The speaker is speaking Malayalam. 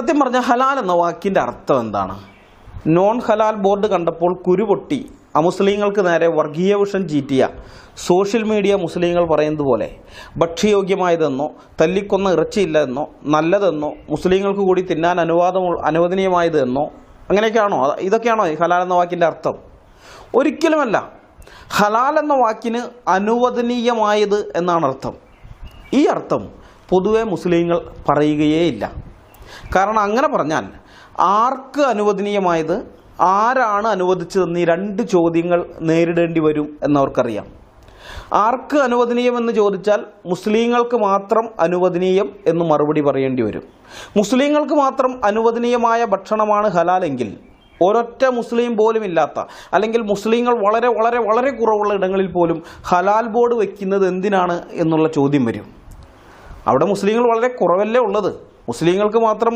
സത്യം പറഞ്ഞാൽ ഹലാൽ എന്ന വാക്കിന്റെ അർത്ഥം എന്താണ്? നോൺ ഹലാൽ ബോർഡ് കണ്ടപ്പോൾ കുരുപൊട്ടി. അമുസ്ലിങ്ങൾക്ക് നേരെ വർഗീയ വിഷം ചീറ്റിയ. സോഷ്യൽ മീഡിയ മുസ്ലിങ്ങൾ പറയുന്നത് പോലെ. ഭക്ഷ്യയോഗ്യമായതെന്നോ തല്ലിക്കൊന്ന ഇറച്ചിയില്ല എന്നോ നല്ലതെന്നോ മുസ്ലിങ്ങൾക്ക് കൂടി തിന്നാൻ അനുവാദം അനുവദനീയമായത് എന്നോ അങ്ങനെയൊക്കെയാണോ ഇതൊക്കെയാണോ ഈ ഹലാൽ എന്ന വാക്കിന്റെ അർത്ഥം? ഒരിക്കലുമല്ല. ഹലാൽ എന്ന വാക്കിന് അനുവദനീയമായത് എന്നാണ് അർത്ഥം. ഈ അർത്ഥം പൊതുവെ മുസ്ലിങ്ങൾ പറയുകയേയില്ല. കാരണം അങ്ങനെ പറഞ്ഞാൽ ആർക്ക് അനുവദനീയമായത്? ആരാണ് അനുവദിച്ചതെന്ന് ഈ രണ്ട് ചോദ്യങ്ങൾ നേരിടേണ്ടി വരും എന്നവർക്കറിയാം. ആർക്ക് അനുവദനീയമെന്ന് ചോദിച്ചാൽ മുസ്ലിങ്ങൾക്ക് മാത്രം അനുവദനീയം എന്ന് മറുപടി പറയേണ്ടി വരും. മുസ്ലിങ്ങൾക്ക് മാത്രം അനുവദനീയമായ ഭക്ഷണമാണ് ഹലാലെങ്കിൽ ഒരൊറ്റ മുസ്ലിം പോലും ഇല്ലാത്ത അല്ലെങ്കിൽ മുസ്ലിങ്ങൾ വളരെ വളരെ വളരെ കുറവുള്ള ഇടങ്ങളിൽ പോലും ഹലാൽ ബോർഡ് വയ്ക്കുന്നത് എന്തിനാണ് എന്നുള്ള ചോദ്യം വരും. അവിടെ മുസ്ലിങ്ങൾ വളരെ കുറവല്ലേ ഉള്ളത്? മുസ്ലിങ്ങൾക്ക് മാത്രം